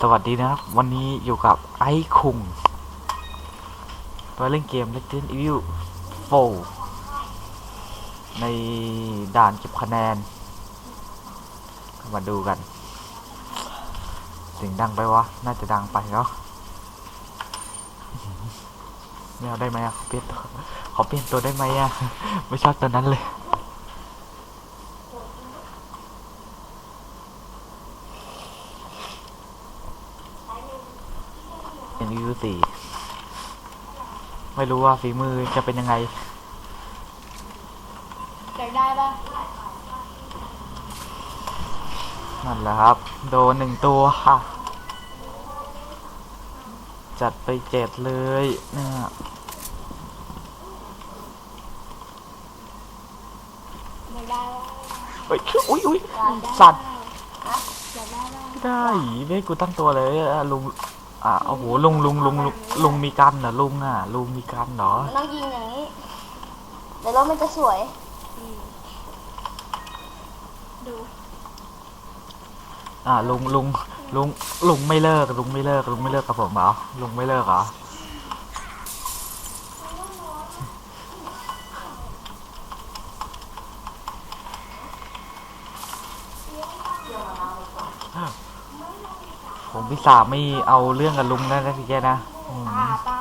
สวัสดีนะครับ วันนี้อยู่กับไอ้คุงตัวเล่นเกม Resident Evil 4 ในด่านเก็บคะแนน มาดูกันเสียงดังไปวะ น่าจะดังไปเนาะไม่เอาได้ไหมอะขอเปลี่ยนตัวขอเปลี่ยนตัวได้ไหมอะไม่ชอบตัวนั้นเลย เป็นรีวิว สี่ไม่รู้ว่าฝีมือจะเป็นยังไงอยากได้ปะนั่นแหละครับ โดนหนึ่งตัวค่ะ จัดไปเจ็ดเลยเนี่ยอยากได้ปะเฮ้ยอุ้ยอุ้ยอยากได้สัตว์ฮะอยากได้ปะไม่ได้ไม่ให้กูตั้งตัวเลยอะลุง อะโอ้โหลุงลุงลุงลุงลุงมีกันเหรอลุงอะ ลุงมีกันเหรอมันต้องยิงอย่างนี้ เดี๋ยวรถมันจะสวย ดูอะลุงลุงลุงลุงไม่เลิกลุงไม่เลิกลุงไม่เลิกกับผมเหรอลุงไม่เลิกเหรอ ผมพิสาไม่เอาเรื่องกับลุงแล้วนะทีแกนะอืมป้าป้า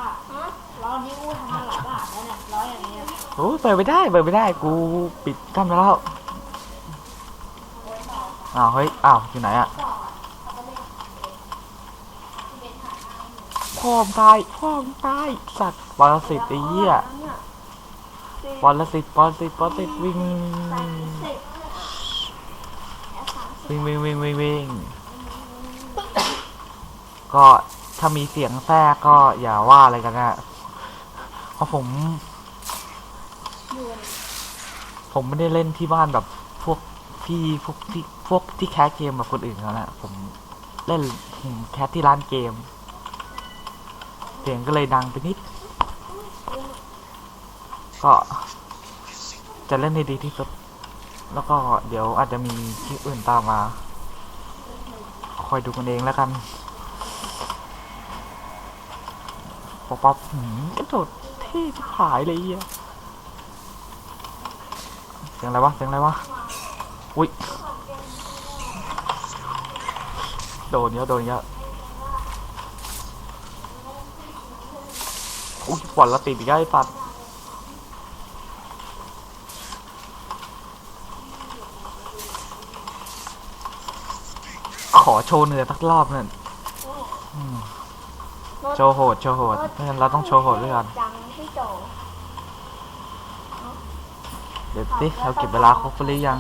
ล้อที่กูทำมาหลายบาทแล้วเนี่ยล้ออย่างนี้โอ้ยเปิดไม่ได้เปิดไม่ได้กูปิดกั้นไปแล้วอ้าวเฮ้ยอ้าวอยู่ไหนอะพ่อมงตายพ่อมงตายสัตว์ปรสิตไอ้เหี้ยปรสิตปรสิตปรสิตวิ่งวิ่งวิ่งวิ่งวิ่งวิ่ง ก็ถ้ามีเสียงแทรกก็อย่าว่าอะไรกันนะเพราะผม ผมไม่ได้เล่นที่บ้านแบบพวกพี่พวกที่พวกที่แคสเกมแบบคนอื่นเขานะผมเล่นผมแคสที่ร้านเกม เสียงก็เลยดังไปนิด ก็จะเล่นให้ดีที่สุด แล้วก็เดี๋ยวอาจจะมีคลิปอื่นตามมา คอยดูกันเองแล้วกัน ป๊อปป๊อปกระโดดเท่ชิบหายเลยอ้เฮียเสียงอะไรวะ เสียงอะไรวะ อุ้ย โดนเยอะโดนเยอะอุ้ยปล่อนละติดอีกไอ้ปัดขอโชว์เนื้อสักรอบหนึ่ง โชว์โหดโชว์โหดเพราะฉะนั้นเราต้องโชว์โหดด้วยกันจังที่โจเดี๋ยวสิเราเก็บเวลาครบหรือยัง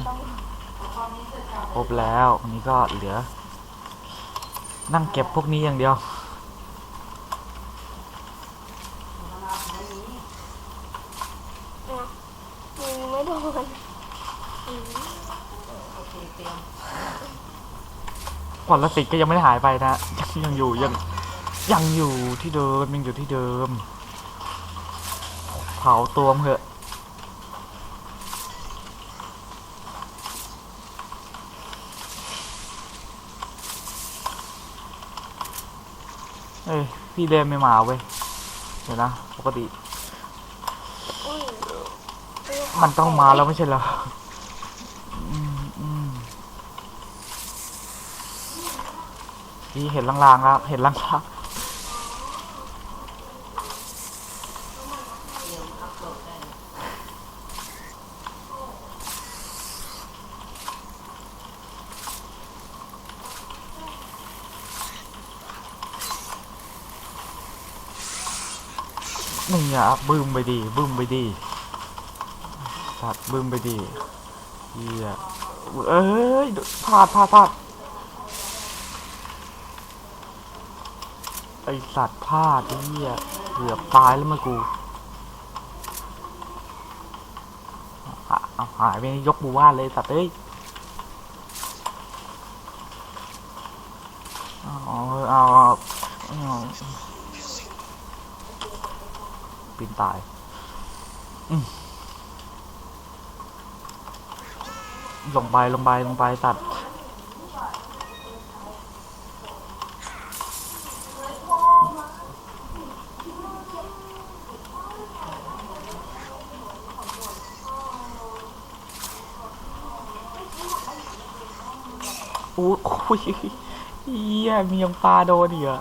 ครบแล้ววันนี้ก็เหลือ นั่งเก็บพวกนี้อย่างเดียวยิงไม่โดนขวัญละติดก็ยังไม่ได้หายไปนะ ยังอยู่ยัง ยังอยู่ที่เดิมยังอยู่ที่เดิม เผาตัวมเถอะเอ้ยพี่เดมไม่มาเว้ยเดี๋ยวนะปกติ มันต้องมาแล้วไม่ใช่เหรอพี่เห็นลางๆแล้วเห็นลางๆ นี่อะบึ้มไปดีบึ้มไปดีสัตว์บึ้มไปดีเฮียเอ้ยพลาดพลาดพลาดไอสัตว์พลาดเฮียเกือบตายแล้วมากูหายไปยกบูว่าเลยสัตว์เอ้ยายลงไปลงไปลงไปสัตว์อู้ยเยี่ยมียังปลาโดนอีกอะ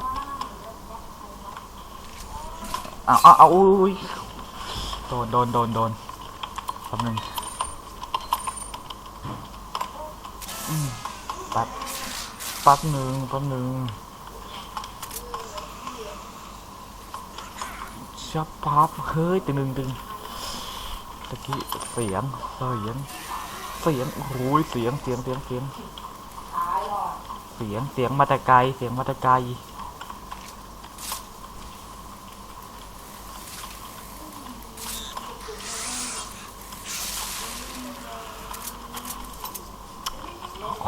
อาเอาเอาอุ้ยโดนโดนโดนโดนแป๊บหนึงแป๊บแป๊บหนึ่งแป๊บหนึ่งชับปั๊บเฮ้ยตึงหนึ่งตึงตะกี้เสียงเสียงเสียงโอ้โหเสียงเสียงเสียงเสียงเสียงเสียงมาแต่ไกลเสียงมาแต่ไกล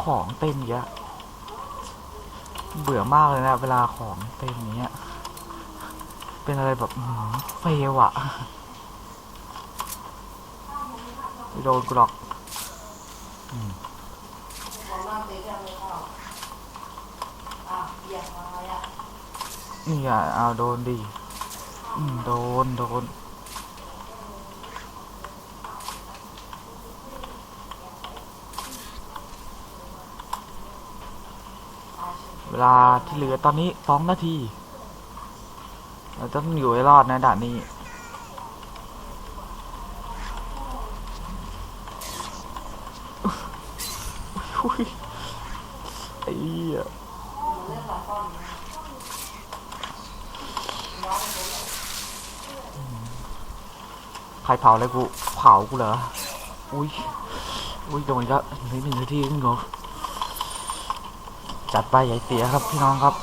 ของเต็มเยอะ เบื่อมากเลยนะ เวลาของเต็มอย่างเงี้ย เป็นอะไรแบบเฟลอะโดนกรอกนี่อะเอาโดนดิอืมโดน โดน เวลาที่เหลือตอนนี้สองนาที เราต้องอยู่ให้รอดนะด่านนี้ไอ้เหี้ยใครเผาอะไรกู เผากูเหรอ อุ้ย อุ้ยโดนก็เหลือหนึ่งนาทีนึงเหรอ จัดไปใหญ่เสียครับพี่น้องครับ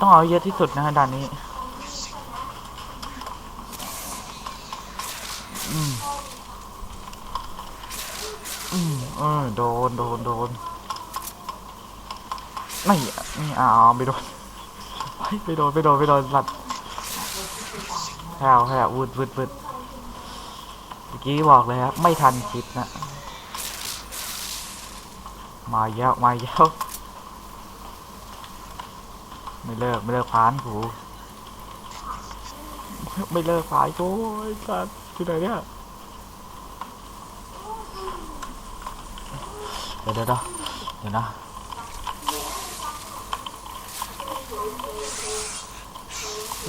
ต้องเอาเยอะที่สุดนะฮะด่านนี้อืมอืมเออโดนโดนโดนไม่ไม่เอาไม่โดนเฮ้ยไปโดนไปโดนไปโดนสัตว์แผ่วแผ่ววืดวืดวืดเมื่อกี้บอกเลยครับ ไม่ทันคิดนะ มาเยอะมาเยอะไม่เลิกไม่เลิกพานกูไม่เลิกพายกูไอ้สัตว์ที่ไหนเนี่ยเดี๋ยวเดี๋ยวเดี๋ยวนะ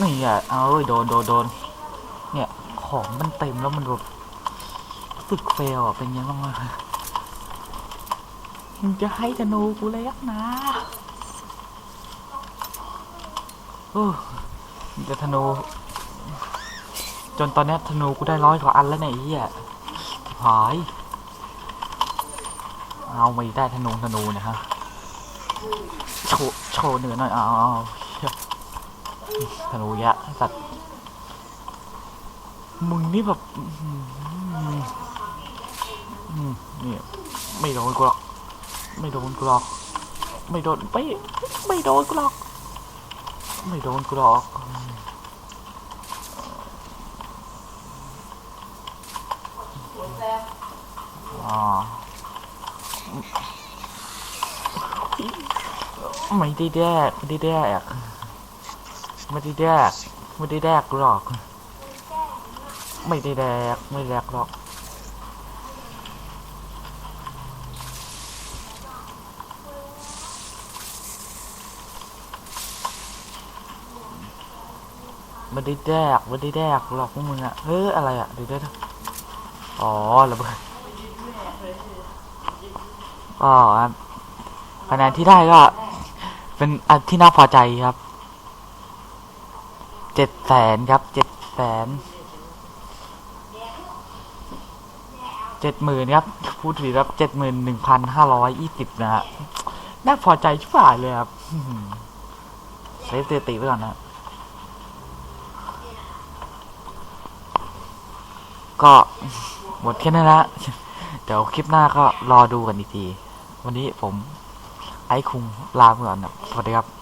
นี่อะเอาเอ้ยโดนโดนโดนเนี่ยของมันเต็มแล้วมันแบบรู้สึกเฟลอะเป็นยังไงบ้างวะ มึงจะให้ธนูกูเลยยักนะโอ้มึงจะธนู จนตอนนี้ธนูกูได้ร้อยกว่าอันแล้วเนี่ยไอ้เหี้ยหายเอาไม่ได้ธนูธนูเนะฮะโชว์โชว์เนื้อหน่อยเอาเอาเยธนูยะสัตว์มึงนี่แบบนี่ไม่โดนกูหรอก ไม่โดนกูหรอก ไม่โดนไม่ไม่โดนกูหรอก ไม่โดนกูหรอกอไม่ได้แดกไม่ได้แดกไม่ได้แดกไม่ได้แดกหรอก ไม่ได้แดกไม่แดกหรอก ไม่ได้แดกไม่ได้แดกหรอกพวกมึงอะเฮ้ยอะไรอะเดี๋ยวเดี๋ยเดี๋ยวอ๋อระเบิดก็คะแนนที่ได้ก็ เป็นอันที่น่าพอใจครับเจ็ดแสนครับเจ็ดแสนเจ็ดหมื่นครับพูดถึงครับเจ็ดหมื่นหนึ่งพันห้าร้อยยี่สิบนะฮะน่าพอใจชิบหายเลยครับอื้อหือเซฟสถิติไว้ก่อนนะ ก็หมดแค่นั้นละเดี๋ยวคลิปหน้าก็รอดูกันอีกที วันนี้ผมไอ้คุงลาไปก่อนนะสวัสดีครับ